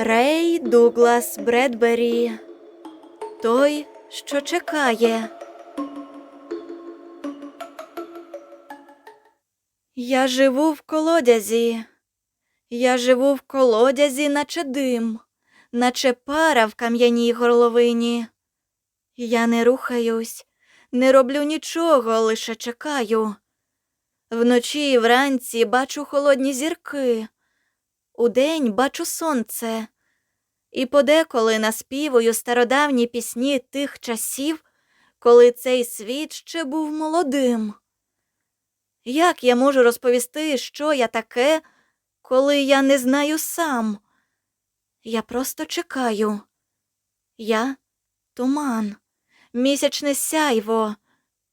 Рей Дуглас Бредбері. Той, що чекає. Я живу в колодязі. Я живу в колодязі, наче дим, наче пара в кам'яній горловині. Я не рухаюсь, не роблю нічого, лише чекаю. Вночі і вранці бачу холодні зірки, удень бачу сонце, і подеколи наспівую стародавні пісні тих часів, коли цей світ ще був молодим. Як я можу розповісти, що я таке, коли я не знаю сам? Я просто чекаю. Я туман, місячне сяйво,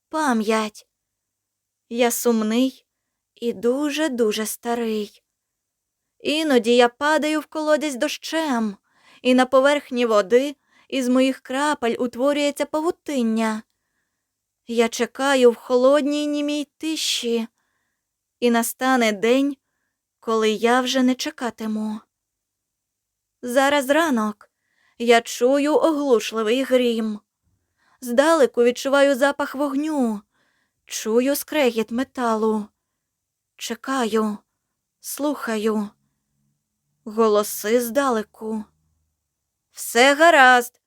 пам'ять. Я сумний і дуже-дуже старий. Іноді я падаю в колодязь дощем, і на поверхні води із моїх крапель утворюється павутиння. Я чекаю в холодній німій тиші, і настане день, коли я вже не чекатиму. Зараз ранок я чую оглушливий грім. Здалеку відчуваю запах вогню, чую скрегіт металу. Чекаю, слухаю. Голоси здалеку. Все гаразд.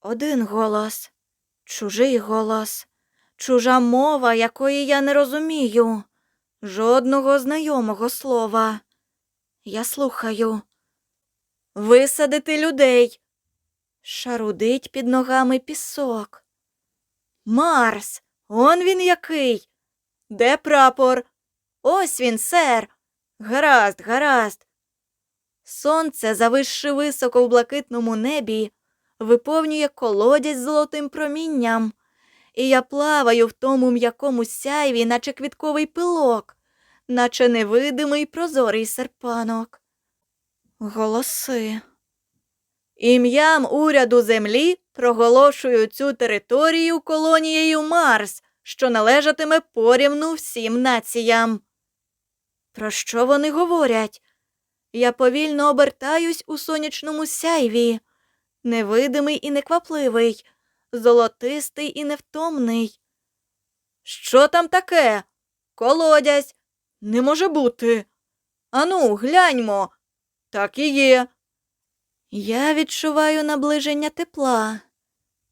Один голос, чужий голос, чужа мова, якої я не розумію, жодного знайомого слова. Я слухаю. Висадити людей. Шарудить під ногами пісок. Марс, он він який. Де прапор? Ось він, сер. Гаразд, гаразд. Сонце, зависши високо в блакитному небі, виповнює колодязь золотим промінням, і я плаваю в тому м'якому сяйві, наче квітковий пилок, наче невидимий прозорий серпанок. Голоси. Ім'ям уряду землі проголошую цю територію колонією Марс, що належатиме порівну всім націям. Про що вони говорять? Я повільно обертаюсь у сонячному сяйві, невидимий і неквапливий, золотистий і невтомний. Що там таке? Колодязь. Не може бути. Ану, гляньмо. Так і є. Я відчуваю наближення тепла.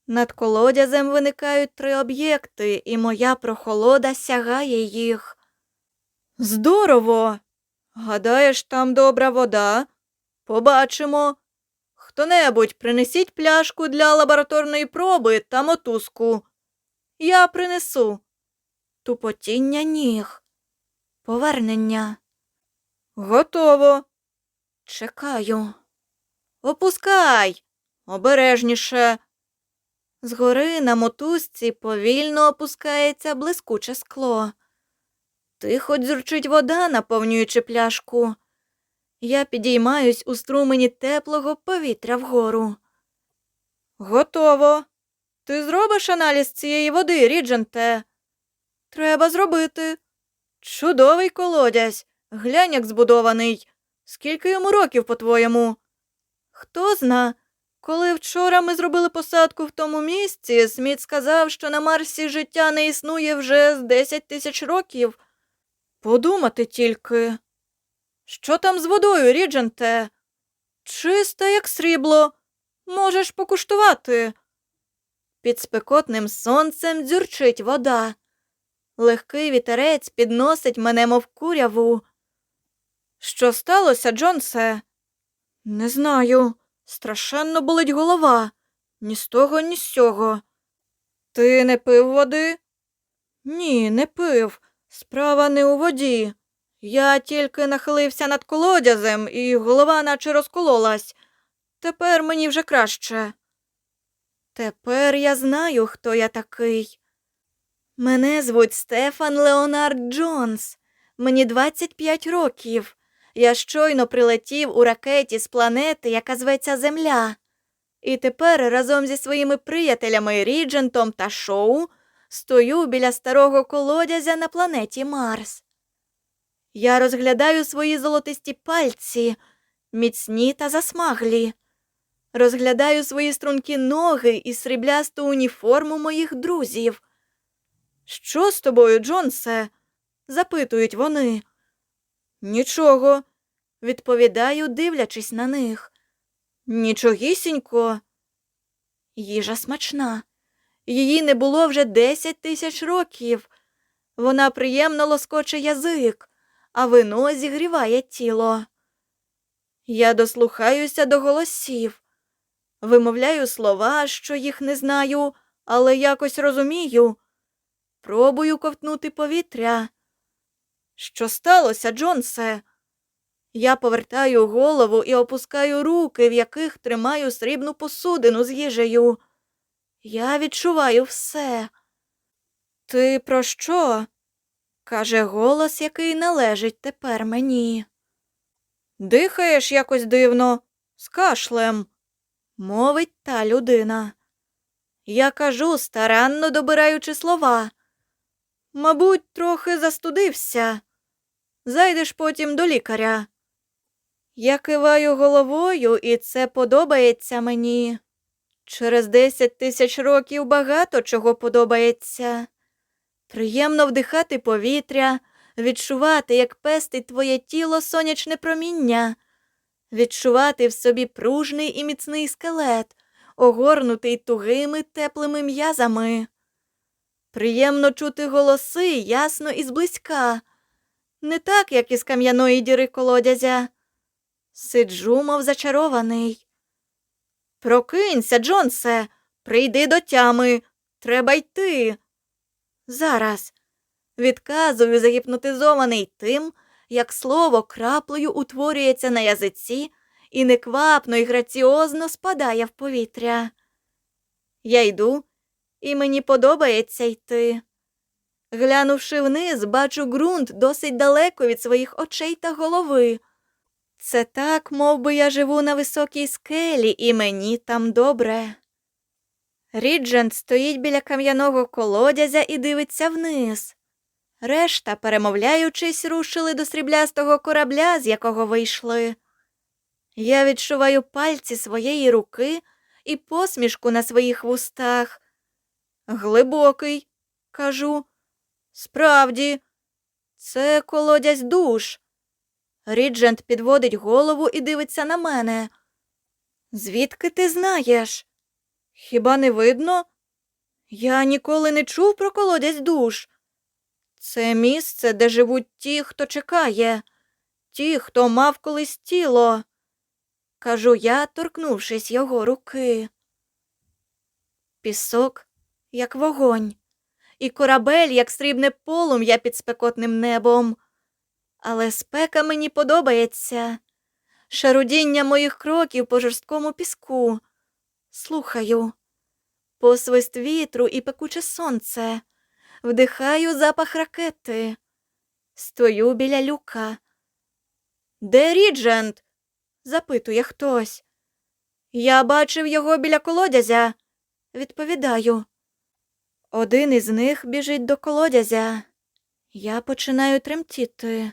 Над колодязем виникають три об'єкти, і моя прохолода сягає їх. Здорово. Гадаєш, там добра вода? Побачимо. Хто-небудь принесіть пляшку для лабораторної проби та мотузку. Я принесу. Тупотіння ніг. Повернення. Готово. Чекаю. Опускай. Обережніше. Згори на мотузці повільно опускається блискуче скло. Тихо дзюрчить вода, наповнюючи пляшку. Я підіймаюсь у струмені теплого повітря вгору. Готово. Ти зробиш аналіз цієї води, Рідженте? Треба зробити. Чудовий колодязь. Глянь, як збудований. Скільки йому років, по-твоєму? Хто зна, коли вчора ми зробили посадку в тому місці, Сміт сказав, що на Марсі життя не існує вже з 10 тисяч років. Подумати тільки. Що там з водою, Рідженте? Чиста, як срібло. Можеш покуштувати. Під спекотним сонцем дзюрчить вода. Легкий вітерець підносить мене, мов куряву. Що сталося, Джонсе? Не знаю. Страшенно болить голова. Ні з того, ні з сього. Ти не пив води? Ні, не пив. Справа не у воді. Я тільки нахилився над колодязем, і голова наче розкололась. Тепер мені вже краще. Тепер я знаю, хто я такий. Мене звуть Стефан Леонард Джонс. Мені 25 років. Я щойно прилетів у ракеті з планети, яка зветься Земля. І тепер разом зі своїми приятелями Ріджентом та Шоу стою біля старого колодязя на планеті Марс. Я розглядаю свої золотисті пальці, міцні та засмаглі. Розглядаю свої стрункі ноги і сріблясту уніформу моїх друзів. Що з тобою, Джонсе? запитують вони. Нічого, відповідаю, дивлячись на них. Нічогісінько. Їжа смачна. Її не було вже десять тисяч років. Вона приємно лоскоче язик, а вино зігріває тіло. Я дослухаюся до голосів, вимовляю слова, що їх не знаю, але якось розумію. Пробую ковтнути повітря. Що сталося, Джонсе? Я повертаю голову і опускаю руки, в яких тримаю срібну посудину з їжею. Я відчуваю все. Ти про що? каже голос, який належить тепер мені. Дихаєш якось дивно, з кашлем, мовить та людина. Я кажу, старанно добираючи слова. Мабуть, трохи застудився. Зайдеш потім до лікаря. Я киваю головою, і це подобається мені. Через десять тисяч років багато чого подобається. Приємно вдихати повітря, відчувати, як пестить твоє тіло сонячне проміння, відчувати в собі пружний і міцний скелет, огорнутий тугими теплими м'язами. Приємно чути голоси ясно і зблизька, не так, як із кам'яної діри колодязя. Сиджу, мов зачарований. Прокинься, Джонсе, прийди до тями. Треба йти. Зараз. Відказую, загіпнотизований тим, як слово краплею утворюється на язиці і неквапно і граціозно спадає в повітря. Я йду, і мені подобається йти. Глянувши вниз, бачу ґрунт досить далеко від своїх очей та голови. Це так, мов би я живу на високій скелі, і мені там добре. Ріджент стоїть біля кам'яного колодязя і дивиться вниз. Решта, перемовляючись, рушили до сріблястого корабля, з якого вийшли. Я відчуваю пальці своєї руки і посмішку на своїх вустах. Глибокий, кажу. Справді, це колодязь душ. Ріджент підводить голову і дивиться на мене. Звідки ти знаєш? Хіба не видно? Я ніколи не чув про колодязь душ. Це місце, де живуть ті, хто чекає, ті, хто мав колись тіло, кажу я, торкнувшись його руки. Пісок, як вогонь, і корабель, як срібне полум'я під спекотним небом. Але спека мені подобається. Шарудіння моїх кроків по жорсткому піску. Слухаю, посвист вітру і пекуче сонце. Вдихаю запах ракети. Стою біля люка. Де Ріджент? запитує хтось. Я бачив його біля колодязя. Відповідаю. Один із них біжить до колодязя. Я починаю тремтіти.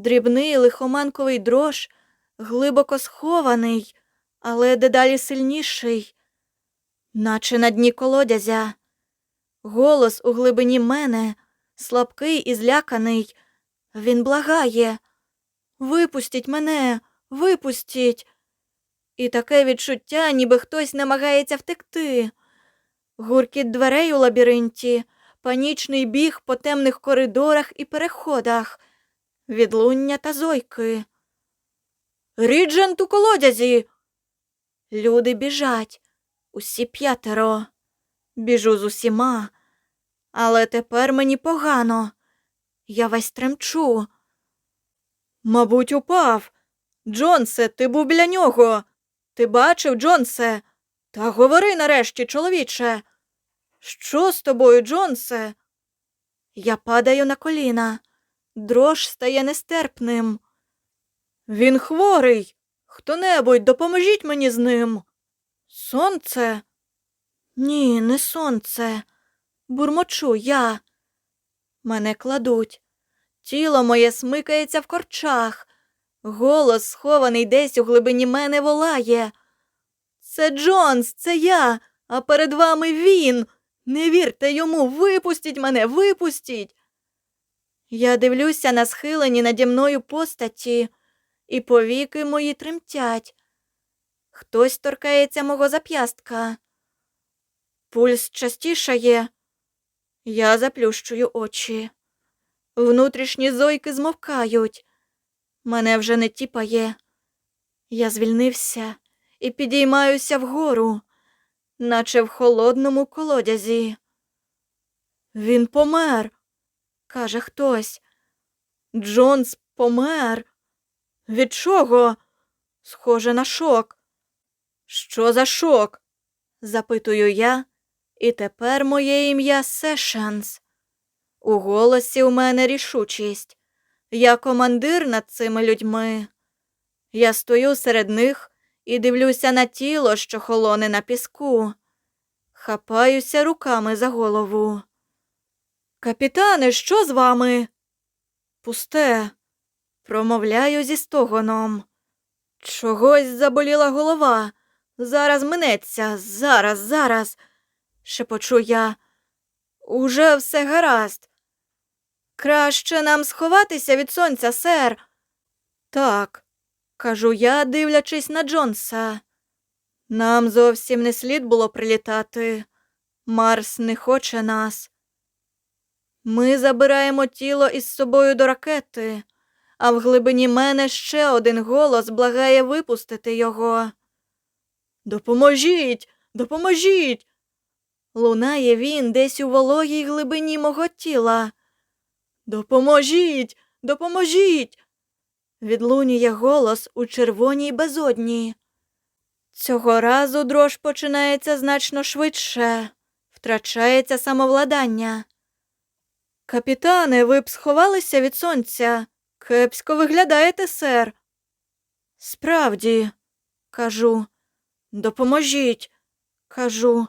Дрібний лихоманковий дрож, глибоко схований, але дедалі сильніший, наче на дні колодязя. Голос у глибині мене, слабкий і зляканий. Він благає. Випустіть мене, випустіть. І таке відчуття, ніби хтось намагається втекти. Гуркіт дверей у лабіринті, панічний біг по темних коридорах і переходах, відлуння та зойки. Ріджент у колодязі. Люди біжать, усі п'ятеро. Біжу з усіма, але тепер мені погано. Я весь тремчу. Мабуть, упав. Джонсе, ти був біля нього. Ти бачив, Джонсе? Та говори нарешті, чоловіче. Що з тобою, Джонсе? Я падаю на коліна. Дрож стає нестерпним. Він хворий. Хто небудь, допоможіть мені з ним. Сонце? Ні, не сонце. Бурмочу я. Мене кладуть. Тіло моє смикається в корчах. Голос, схований десь у глибині мене, волає. Це Джонс, це я, а перед вами він. Не вірте йому, випустіть мене, випустіть. Я дивлюся на схилені наді мною постаті, і повіки мої тремтять. Хтось торкається мого зап'ястка. Пульс частішає. Я заплющую очі. Внутрішні зойки змовкають. Мене вже не тіпає. Я звільнився і підіймаюся вгору, наче в холодному колодязі. Він помер, каже хтось. Джонс помер. Від чого? Схоже на шок. Що за шок? запитую я, і тепер моє ім'я Сешанс. У голосі у мене рішучість. Я командир над цими людьми. Я стою серед них і дивлюся на тіло, що холоне на піску. Хапаюся руками за голову. Капітане, що з вами? Пусте, промовляю зі стогоном. Чогось заболіла голова. Зараз минеться, зараз, зараз, шепочу я. Уже все гаразд. Краще нам сховатися від сонця, сер. Так, кажу я, дивлячись на Джонса. Нам зовсім не слід було прилітати. Марс не хоче нас. Ми забираємо тіло із собою до ракети, а в глибині мене ще один голос благає випустити його. Допоможіть, допоможіть. Лунає він десь у вологій глибині мого тіла. Допоможіть, допоможіть. Відлунює голос у червоній безодні. Цього разу дрож починається значно швидше, втрачається самовладання. Капітане, ви б сховалися від сонця. Кепсько виглядаєте, сер. Справді, кажу, допоможіть, кажу.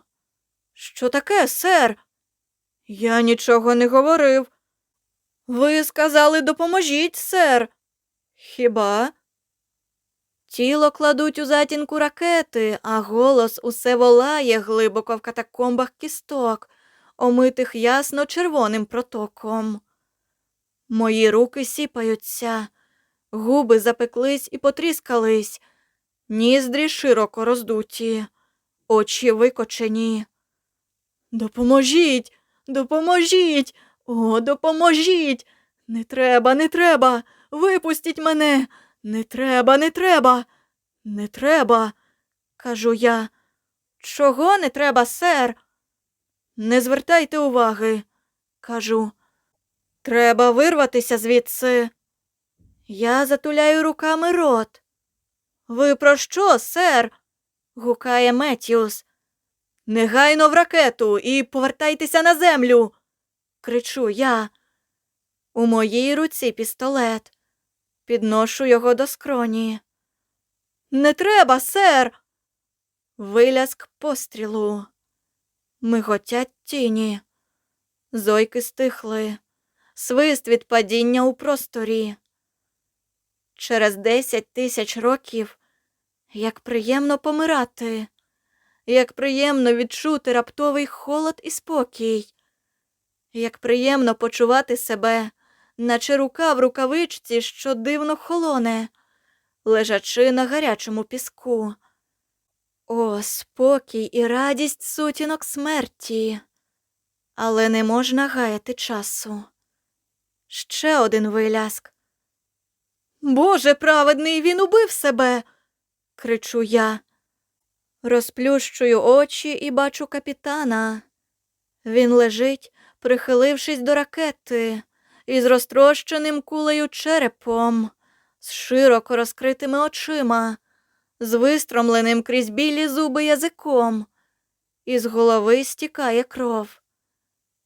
Що таке, сер? Я нічого не говорив. Ви сказали допоможіть, сер. Хіба? Тіло кладуть у затінку ракети, а голос усе волає глибоко в катакомбах кісток, омитих ясно червоним протоком. Мої руки сіпаються, губи запеклись і потріскались, ніздрі широко роздуті, очі викочені. Допоможіть, допоможіть, о, допоможіть. Не треба, не треба. Випустіть мене. Не треба, не треба. Не треба, кажу я. Чого не треба, сер? Не звертайте уваги, кажу. Треба вирватися звідси. Я затуляю руками рот. Ви про що, сер? гукає Меттіус. Негайно в ракету і повертайтеся на землю. кричу я. У моїй руці пістолет. Підношу його до скроні. Не треба, сер. Виляск пострілу. Миготять тіні. Зойки стихли, свист від падіння у просторі. Через десять тисяч років як приємно помирати, як приємно відчути раптовий холод і спокій, як приємно почувати себе, наче рука в рукавичці, що дивно холоне, лежачи на гарячому піску. О, спокій і радість сутінок смерті, але не можна гаяти часу. Ще один виляск. Боже праведний, він убив себе. кричу я. Розплющую очі і бачу капітана. Він лежить, прихилившись до ракети, із розтрощеним кулею черепом, з широко розкритими очима, з вистромленим крізь білі зуби язиком. Із голови стікає кров.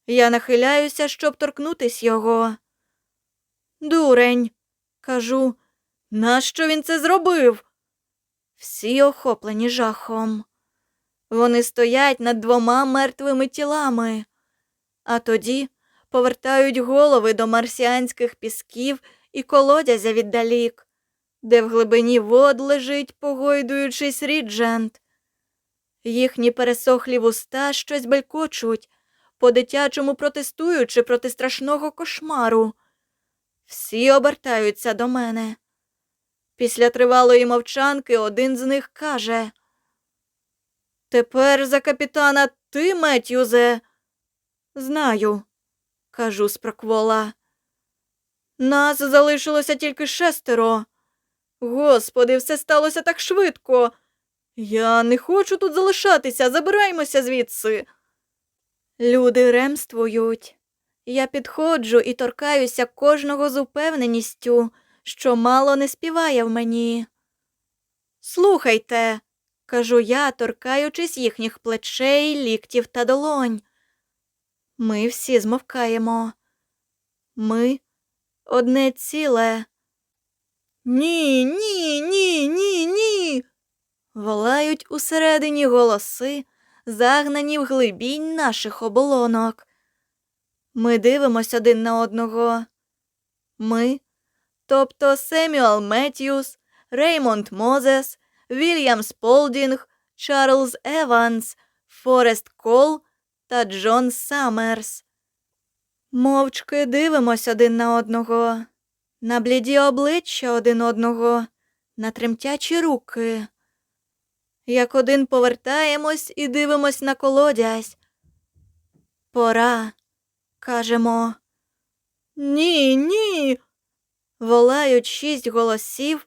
Я нахиляюся, щоб торкнутись його. Дурень, кажу, нащо він це зробив? Всі охоплені жахом. Вони стоять над двома мертвими тілами, а тоді повертають голови до марсіанських пісків і колодязя віддалік, де в глибині вод лежить, погойдуючись Ріджент. Їхні пересохлі вуста щось белькочуть, по-дитячому протестуючи проти страшного кошмару. Всі обертаються до мене. Після тривалої мовчанки один з них каже Тепер за капітана ти, Меттюзе. Знаю, кажу спроквола. Нас залишилося тільки шестеро. Господи, все сталося так швидко. Я не хочу тут залишатися, забираймося звідси. Люди ремствують. Я підходжу і торкаюся кожного з упевненістю, що мало не співає в мені. Слухайте, кажу я, торкаючись їхніх плечей, ліктів та долонь. Ми всі змовкаємо. Ми одне ціле. Ні, ні, ні, ні, ні. Волають усередині голоси, загнані в глибінь наших оболонок. Ми дивимось один на одного. Ми, тобто Семюел Меттьюс, Реймонд Мозес, Вільям Сполдінг, Чарльз Еванс, Форест Кол та Джон Саммерс. Мовчки дивимось один на одного, на бліді обличчя один одного, на тремтячі руки. Як один повертаємось і дивимось на колодязь. Пора, кажемо. Ні, ні. Волають шість голосів,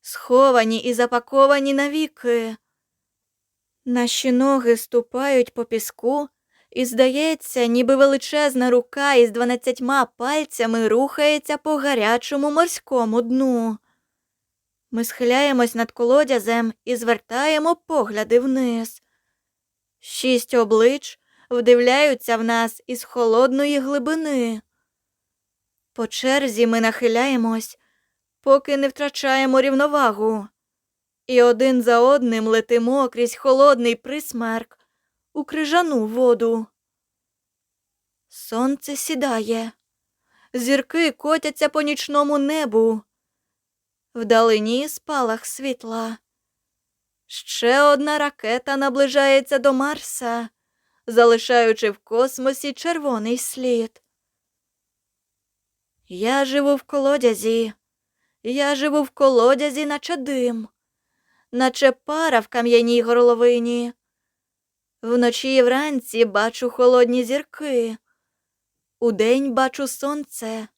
сховані і запаковані навіки. Наші ноги ступають по піску, і, здається, ніби величезна рука із дванадцятьма пальцями рухається по гарячому морському дну. Ми схиляємось над колодязем і звертаємо погляди вниз. Шість облич вдивляються в нас із холодної глибини. По черзі ми нахиляємось, поки не втрачаємо рівновагу, і один за одним летимо крізь холодний присмерк у крижану воду. Сонце сідає, зірки котяться по нічному небу. Вдалині спалах світла. Ще одна ракета наближається до Марса, залишаючи в космосі червоний слід. Я живу в колодязі, я живу в колодязі, наче дим, наче пара в кам'яній горловині. Вночі і вранці бачу холодні зірки, удень бачу сонце.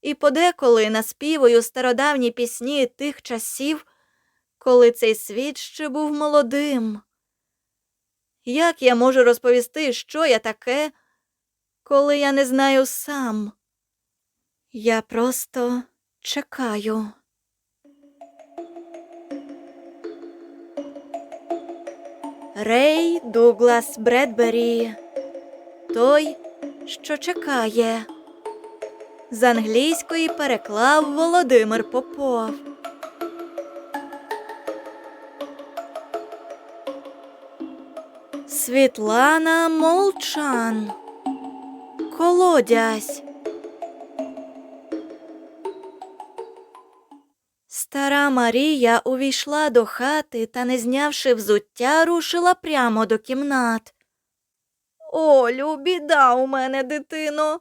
І подеколи наспівую стародавні пісні тих часів, коли цей світ ще був молодим. Як я можу розповісти, що я таке, коли я не знаю сам? Я просто чекаю. Рей Дуглас Бредбері. Той, що чекає. З англійської переклав Володимир Попов. Світлана Молчан. Колодязь. Стара Марія увійшла до хати та, не знявши взуття, рушила прямо до кімнат. Олю, біда у мене, дитино,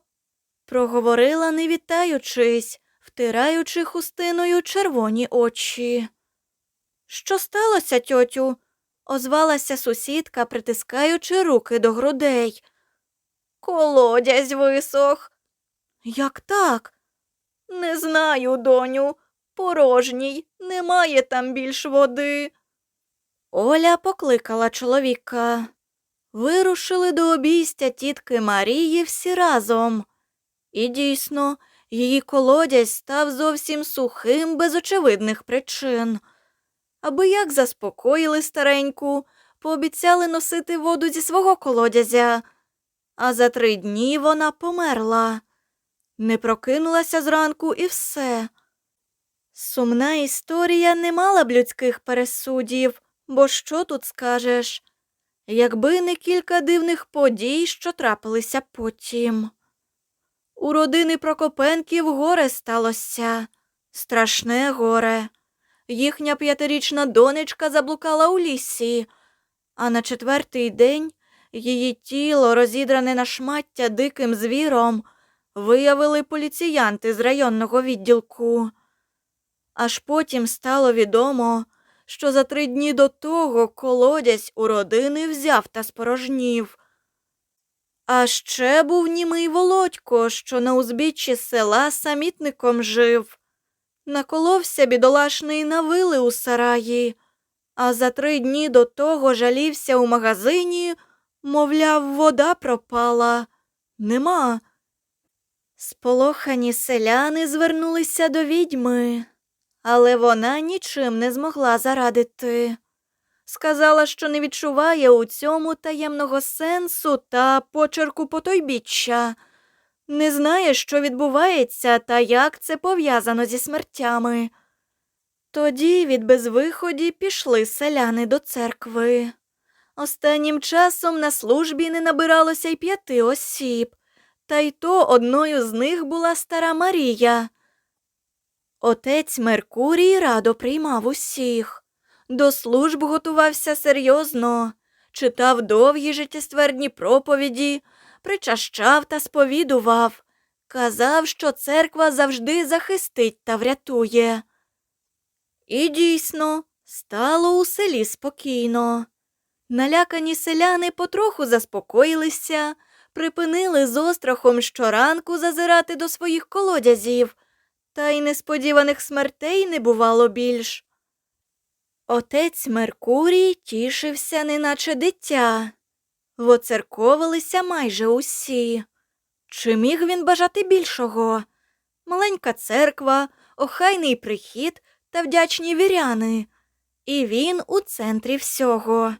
проговорила, не вітаючись, втираючи хустиною червоні очі. Що сталося, тьотю? озвалася сусідка, притискаючи руки до грудей. Колодязь висох. Як так? Не знаю, доню. Порожній, немає там більш води. Оля покликала чоловіка. Вирушили до обійстя тітки Марії всі разом. І дійсно, її колодязь став зовсім сухим без очевидних причин. Аби як заспокоїли стареньку, пообіцяли носити воду зі свого колодязя, а за три дні вона померла. Не прокинулася зранку і все. Сумна історія не мала б людських пересудів, бо що тут скажеш, якби не кілька дивних подій, що трапилися потім. У родини Прокопенків горе сталося. Страшне горе. Їхня п'ятирічна донечка заблукала у лісі, а на четвертий день її тіло, розідране на шмаття диким звіром, виявили поліціянти з районного відділку. Аж потім стало відомо, що за три дні до того колодязь у родини взяв та спорожнів. А ще був німий Володько, що на узбіччі села самітником жив. Наколовся бідолашний на вили у сараї, а за три дні до того жалівся у магазині, мовляв, вода пропала. Нема. Сполохані селяни звернулися до відьми, але вона нічим не змогла зарадити. Сказала, що не відчуває у цьому таємного сенсу та почерку потойбіччя, не знає, що відбувається та як це пов'язано зі смертями. Тоді від безвиході пішли селяни до церкви. Останнім часом на службі не набиралося й п'яти осіб, та й то одною з них була стара Марія. Отець Меркурій радо приймав усіх. До служб готувався серйозно, читав довгі життєствердні проповіді, причащав та сповідував, казав, що церква завжди захистить та врятує. І дійсно, стало у селі спокійно. Налякані селяни потроху заспокоїлися, припинили з острахом щоранку зазирати до своїх колодязів, та й несподіваних смертей не бувало більш. Отець Меркурій тішився, неначе дитя. Воцерковилися майже усі. Чи міг він бажати більшого? Маленька церква, охайний прихід та вдячні віряни. І він у центрі всього.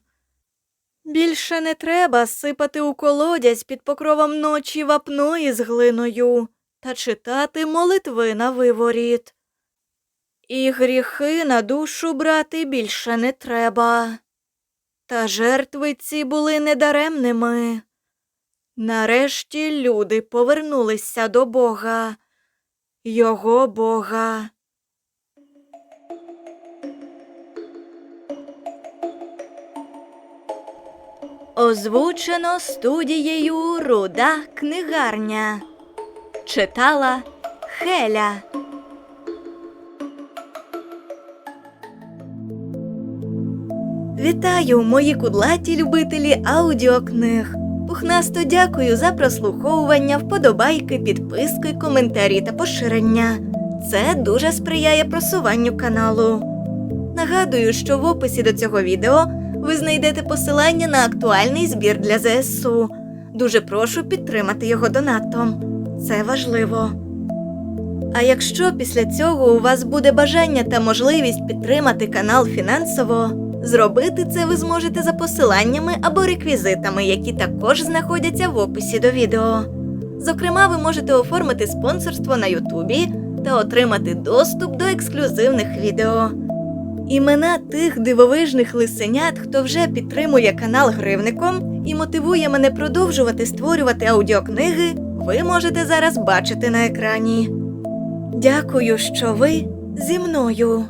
Більше не треба сипати у колодязь під покровом ночі вапно із глиною та читати молитви на виворіт. І гріхи на душу брати більше не треба. Та жертви ці були недаремними. Нарешті люди повернулися до Бога, його Бога. Озвучено студією Руда книгарня. Читала Хеля. Вітаю, мої кудлаті любителі аудіокниг. Пухнасто дякую за прослуховування, вподобайки, підписки, коментарі та поширення. Це дуже сприяє просуванню каналу. Нагадую, що в описі до цього відео ви знайдете посилання на актуальний збір для ЗСУ. Дуже прошу підтримати його донатом. Це важливо. А якщо після цього у вас буде бажання та можливість підтримати канал фінансово, зробити це ви зможете за посиланнями або реквізитами, які також знаходяться в описі до відео. Зокрема, ви можете оформити спонсорство на Ютубі та отримати доступ до ексклюзивних відео. Імена тих дивовижних лисенят, хто вже підтримує канал гривником і мотивує мене продовжувати створювати аудіокниги, ви можете зараз бачити на екрані. Дякую, що ви зі мною.